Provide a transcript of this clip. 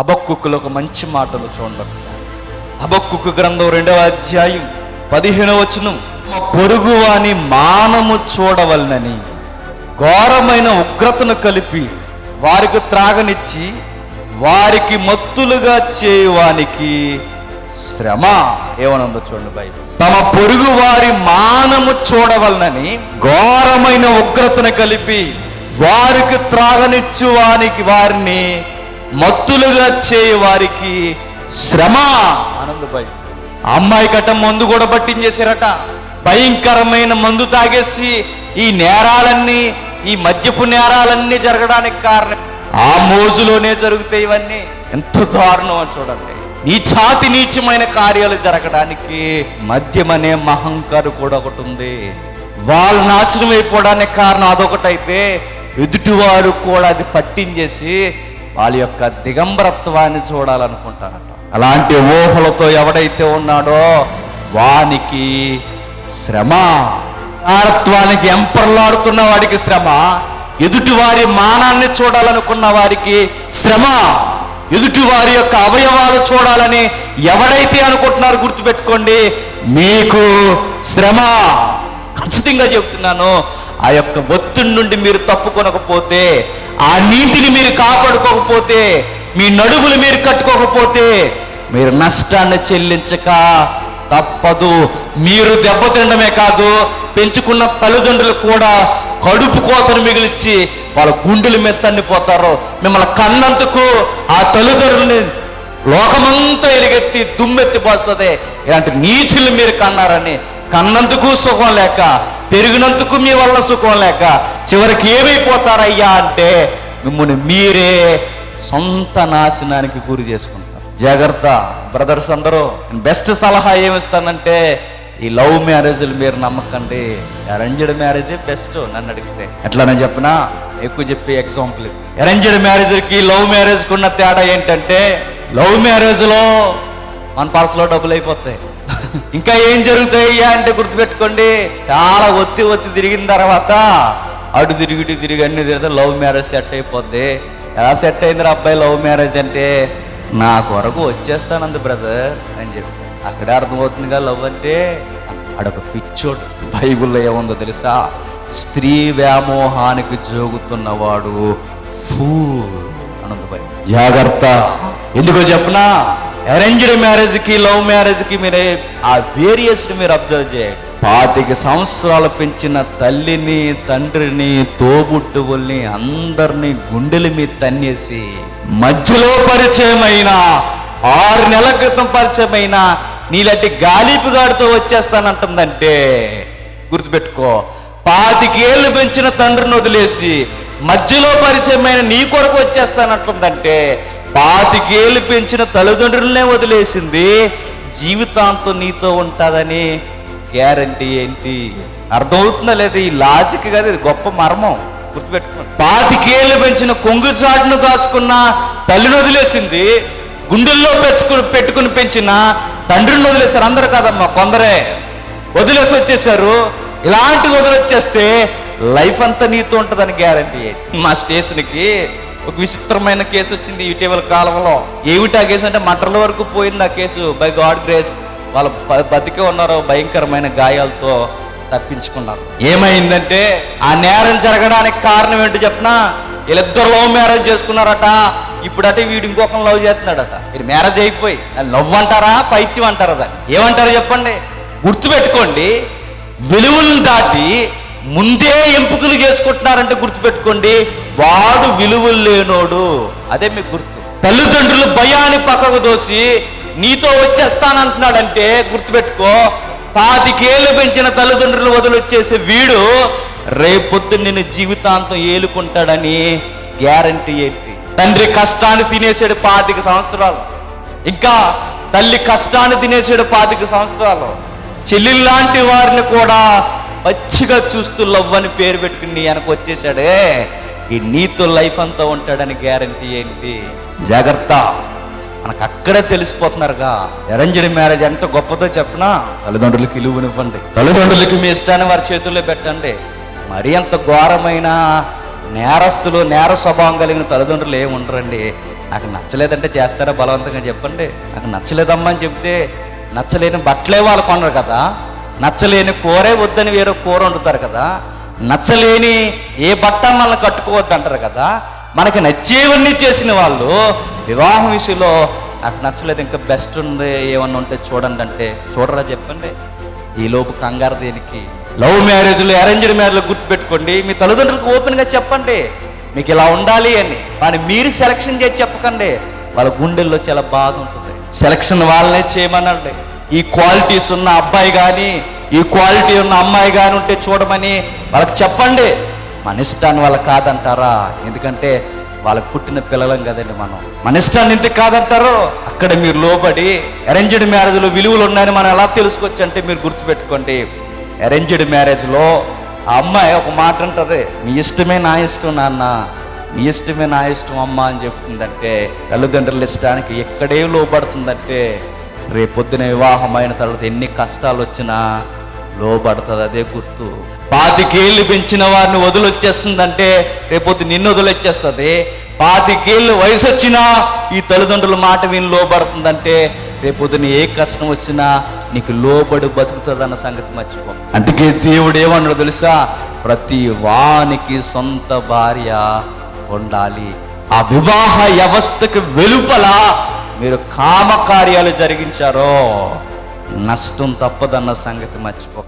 హబక్కుకులో ఒక మంచి మాటలు చూడండి ఒకసారి. అబక్కుకు గ్రంథం రెండవ అధ్యాయం పదిహేనవ వచనం. పొరుగు అని మానము చూడవలనని ఘోరమైన ఉగ్రతను కలిపి వారికి త్రాగనిచ్చి వారికి మత్తులుగా చేయువానికి శ్రమ. ఏమనుందో చూడండి బైబిల్. తమ పొరుగు వారి మానము చూడవలనని ఘోరమైన ఉగ్రతను కలిపి వారికి త్రాగనిచ్చు వానికి వారిని మత్తులుగా చేయ వారికి శ్రమ. ఆనంద అమ్మాయి కట్ట మందు కూడా పట్టించేశారట. భయంకరమైన మందు తాగేసి ఈ నేరాలన్నీ ఈ మద్యపు నేరాలన్నీ జరగడానికి కారణం ఆ మోజులోనే జరుగుతాయి ఇవన్నీ. ఎంత దారుణం అని చూడండి. ఈ ఛాతి నీచమైన కార్యాలు జరగడానికి మద్యం అనే మహంకారు కూడా ఒకటి ఉంది. వాళ్ళు నాశనం అయిపోవడానికి కారణం అదొకటైతే ఎదుటివారు కూడా అది పట్టించేసి వాళ్ళ యొక్క దిగంబరత్వాన్ని చూడాలనుకుంటారట. అలాంటి ఊహలతో ఎవడైతే ఉన్నాడో వానికి శ్రమ. ఆడత్వానికి ఎంపర్లాడుతున్న వాడికి శ్రమ. ఎదుటివారి మానాన్ని చూడాలనుకున్న వారికి శ్రమ. ఎదుటివారి యొక్క అవయవాలు చూడాలని ఎవడైతే అనుకుంటున్నారో గుర్తుపెట్టుకోండి మీకు శ్రమ. ఖచ్చితంగా చెప్తున్నాను ఆ యొక్క ఒత్తిడి నుండి మీరు తప్పుకొనకపోతే ఆ నీటిని మీరు కాపాడుకోకపోతే మీ నడుములు మీరు కట్టుకోకపోతే మీరు నష్టాన్ని చెల్లించక తప్పదు. మీరు దెబ్బతినడమే కాదు పెంచుకున్న తల్లిదండ్రులు కూడా కడుపు కోతను మిగిలిచ్చి వాళ్ళ గుండెల మీద తన్నిపోతారు. మిమ్మల్ని కన్నందుకు ఆ తల్లిదండ్రుల్ని లోకమంతా ఎలుగెత్తి దుమ్మెత్తి పోస్తుంది ఇలాంటి నీచులు మీరు కన్నారని కన్నందుకు సుఖం లేక పెరిగినందుకు మీ వల్ల సుఖం లేక చివరికి ఏమైపోతారయ్యా అంటే మిమ్మల్ని మీరే సొంత నాశనానికి గురి చేసుకుంటారు. జాగ్రత్త. బ్రదర్స్ అందరూ బెస్ట్ సలహా ఏమిస్తానంటే ఈ లవ్ మ్యారేజ్లు మీరు నమ్మకండి. అరేంజ్డ్ మ్యారేజ్ బెస్ట్ నన్ను అడిగితే. ఎట్లానే చెప్పినా? ఎక్కువ చెప్పే ఎగ్జాంపుల్ అరేంజ్డ్ మ్యారేజ్కి లవ్ మ్యారేజ్కి ఉన్న తేడా ఏంటంటే లవ్ మ్యారేజ్లో మన పర్సులో డబ్బులు అయిపోతాయి. ఇంకా ఏం జరుగుతాయి అంటే గుర్తుపెట్టుకోండి చాలా ఒత్తి ఒత్తి తిరిగిన తర్వాత అటు తిరిగి ఇటు తిరిగి అన్ని తిరిగితే లవ్ మ్యారేజ్ సెట్ అయిపోద్ది. ఎలా సెట్ అయిందిరా అబ్బాయి లవ్ మ్యారేజ్ అంటే నా కొరకు వచ్చేస్తానంది బ్రదర్ అని చెప్పి. అక్కడే అర్థమవుతుందిగా లవ్ అంటే అడొక పిచ్చోడు బైబుల్లో ఏముందో తెలుసా? స్త్రీ వ్యామోహానికి జోగుతున్నవాడు ఫూల్ అనంత భయం. జాగ్రత్త. ఎందుకో చెప్పనా? అరేంజ్డ్ మ్యారేజ్కి లవ్ మ్యారేజ్కి మీరే ఆ వేరియస్ని మీరు అబ్జర్వ్ చేయండి. పాతిక సంవత్సరాలు పెంచిన తల్లిని తండ్రిని తోబుట్టువుల్ని అందరినీ గుండెల మీద తన్నేసి మధ్యలో పరిచయమైన ఆరు నెలల క్రితం పరిచయమైన నీలాంటి గాలిపుగాడితో వచ్చేస్తానంటుందంటే గుర్తుపెట్టుకో. పాతికేళ్ళు పెంచిన తండ్రిని వదిలేసి మధ్యలో పరిచయమైన నీ కొరకు వచ్చేస్తానంటుందంటే పాతికేళ్ళు పెంచిన తల్లిదండ్రులనే వదిలేసింది జీవితాంతం నీతో ఉంటుందని గ్యారంటీ ఏంటి? అర్థమవుతుందా లేదా? ఈ లాజిక్ కదా ఇది గొప్ప మర్మం. గుర్తుపెట్టుకోండి. పాతికేళ్ళు పెంచిన కొంగు సాటును దాచుకున్న తల్లిని వదిలేసింది గుండెల్లో పెంచుకుని పెట్టుకుని పెంచిన తండ్రిని వదిలేశారు. అందరు కాదమ్మా కొందరే. వదిలేసి వచ్చేసారు ఇలాంటిది వదిలొచ్చేస్తే లైఫ్ అంతా నీతో ఉంటుందని గ్యారంటీ. మా స్టేషన్కి ఒక విచిత్రమైన కేసు వచ్చింది ఇటీవల కాలంలో. ఏమిటి ఆ కేసు అంటే మటర్ల వరకు పోయింది ఆ కేసు. By God grace. వాళ్ళు బతికే ఉన్నారు భయంకరమైన గాయాలతో తప్పించుకున్నారు. ఏమైందంటే ఆ నేరం జరగడానికి కారణం ఏంటి చెప్పినా? వీళ్ళిద్దరు లవ్ మ్యారేజ్ చేసుకున్నారట. ఇప్పుడట వీడు ఇంకొకరిని లవ్ చేస్తున్నాడట. వీడు మ్యారేజ్ అయిపోయి లవ్ అంటారా పైత్యం అంటారా దాన్ని? ఏమంటారు చెప్పండి. గుర్తుపెట్టుకోండి. విలువలను దాటి ముందే ఎంపికలు చేసుకుంటున్నారంటే గుర్తుపెట్టుకోండి. వాడు విలువలు లేనోడు. అదే మీకు గుర్తు. తల్లిదండ్రులు భయాన్ని పక్కకు దోసి నీతో వచ్చేస్తానంటున్నాడంటే గుర్తుపెట్టుకో పాతికేళ్ళు పెంచిన తల్లిదండ్రులు వదిలొచ్చేసే వీడు రేపొద్దు నిన్ను జీవితాంతం ఏలుకుంటాడని గ్యారంటీ ఏంటి? తండ్రి కష్టాన్ని తినేసాడు పాతిక సంవత్సరాలు. ఇంకా తల్లి కష్టాన్ని తినేసాడు పాతిక సంవత్సరాలు. చెల్లెల్లాంటి వారిని కూడా పచ్చిగా చూస్తూ లవ్ అని పేరు పెట్టుకుని నీ వెనక వచ్చేసాడే. ఈ నీతో లైఫ్ అంతా ఉంటాడని గ్యారంటీ ఏంటి? జాగ్రత్త. మనకు అక్కడే తెలిసిపోతున్నారుగా. అరేంజ్డ్ మ్యారేజ్ ఎంత గొప్పదో చెప్పనా? తల్లిదండ్రులకి ఇలువనివ్వండి. తల్లిదండ్రులకి మీ ఇష్టాన్ని వారి చేతుల్లో పెట్టండి. మరీ అంత ఘోరమైన నేరస్తులు నేర స్వభావం కలిగిన తల్లిదండ్రులు ఏమి ఉండరండి. నాకు నచ్చలేదంటే చేస్తారా బలవంతంగా చెప్పండి. నాకు నచ్చలేదమ్మా అని చెప్తే నచ్చలేని బట్టలే వాళ్ళు కొనరు కదా. నచ్చలేని కూరే వద్దని వేరే కూర వండుతారు కదా. నచ్చలేని ఏ బట్ట మనల్ని కట్టుకోవద్దు అంటారు కదా. మనకి నచ్చేవన్నీ చేసిన వాళ్ళు వివాహం విషయంలో నాకు నచ్చలేదు. ఇంకా బెస్ట్ ఉంది ఏమన్నా ఉంటే చూడండి అంటే చూడరా చెప్పండి. ఈ లోపు కంగారు దేనికి? లవ్ మ్యారేజ్లు అరేంజ్డ్ మ్యారేజ్లు గుర్తుపెట్టుకోండి. మీ తల్లిదండ్రులకు ఓపెన్గా చెప్పండి. మీకు ఇలా ఉండాలి అని. కానీ మీరు సెలక్షన్ చేసి చెప్పకండి. వాళ్ళ గుండెల్లో చాలా బాధ ఉంటుంది. సెలక్షన్ వాళ్ళనే చేయమనండి. ఈ క్వాలిటీస్ ఉన్న అబ్బాయి కానీ ఈ క్వాలిటీ ఉన్న అమ్మాయి కానీ ఉంటే చూడమని వాళ్ళకి చెప్పండి. మన ఇష్టాన్ని వాళ్ళ కాదంటారా? ఎందుకంటే వాళ్ళకి పుట్టిన పిల్లలం కదండి మనం. మన ఇష్టాన్ని ఎందుకు కాదంటారు? అక్కడ మీరు లోబడి అరేంజ్డ్ మ్యారేజ్లో విలువలు ఉన్నాయని మనం ఎలా తెలుసుకోవచ్చు అంటే మీరు గుర్తుపెట్టుకోండి. అరేంజ్డ్ మ్యారేజ్లో ఆ అమ్మాయి ఒక మాట అంటది మీ ఇష్టమే నా ఇష్టం నాన్న మీ ఇష్టమే నా ఇష్టం అమ్మ అని చెప్తుందంటే తల్లిదండ్రుల ఇష్టానికి ఎక్కడే లోబడుతుందంటే రేపొద్దున వివాహం అయిన తర్వాత ఎన్ని కష్టాలు వచ్చినా లోబడుతుంది అదే గుర్తు. పాతికేళ్ళు పెంచిన వారిని వదిలొచ్చేస్తుందంటే రేపొద్దు నిన్ను వదిలొచ్చేస్తుంది. పాతికేళ్ళు వయసు వచ్చినా ఈ తల్లిదండ్రుల మాట విని లోబడుతుందంటే రేపొద్దున ఏ కష్టం వచ్చినా నీకు లోబడి బతుకుతుందన్న సంగతి మర్చిపో. అందుకే దేవుడు ఏమన్నాడు తెలుసా? ప్రతి వానికి సొంత భార్య ఉండాలి. ఆ వివాహ వ్యవస్థకు వెలుపల మీరు కామకార్యాలు జరిగించారో నష్టం తప్పదన్న సంగతి మర్చిపోక